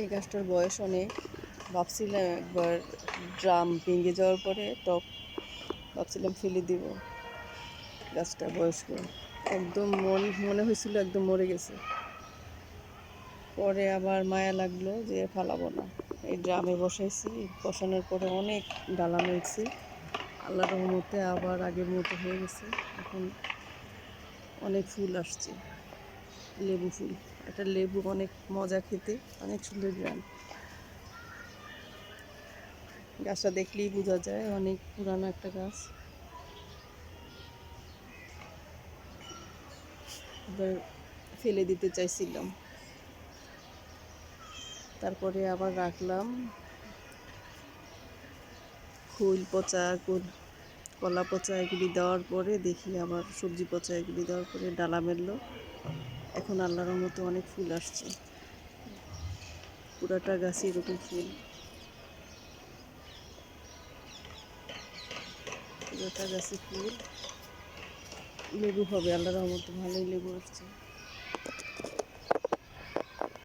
এই গাছটার বয়স অনেক। ভাবছিলাম একবার ড্রাম ভেঙে যাওয়ার পরে টপ ভাবছিলাম ফেলে দিব গাছটা বয়স্ক। একদম মন, মনে হয়েছিল একদম মরে গেছে। পরে আবার মায়া লাগল যে ফালাবো না। এই ড্রামে বসাইছি, বসানোর পরে অনেক ডালা মেলছি আল্লাহ রহমতে আবার আগের মতো হয়ে গেছে। এখন অনেক ফুল আসছে। লেবু ফুল। একটা লেবু অনেক মজা খেতে, অনেক সুন্দর গ্রাম। গাছটা দেখলেই বোঝা যায়, অনেক পুরানো একটা গাছ। এবার ফেলে দিতে চাইছিলাম। তারপরে আবার রাখলাম। ফুল পচা কলা পচা এগুলি দেওয়ার পরে দেখি আবার সবজি পচা এগুলি দেওয়ার পরে ডালা মেললো। এখন আল্লাহর মতো অনেক ফুল আসছে। পুরাটা গাছে এরকম ফুল। পুরাটা গাছে ফুল। লেবু হবে, আল্লাহর মতো ভালোই লেবু আসছে।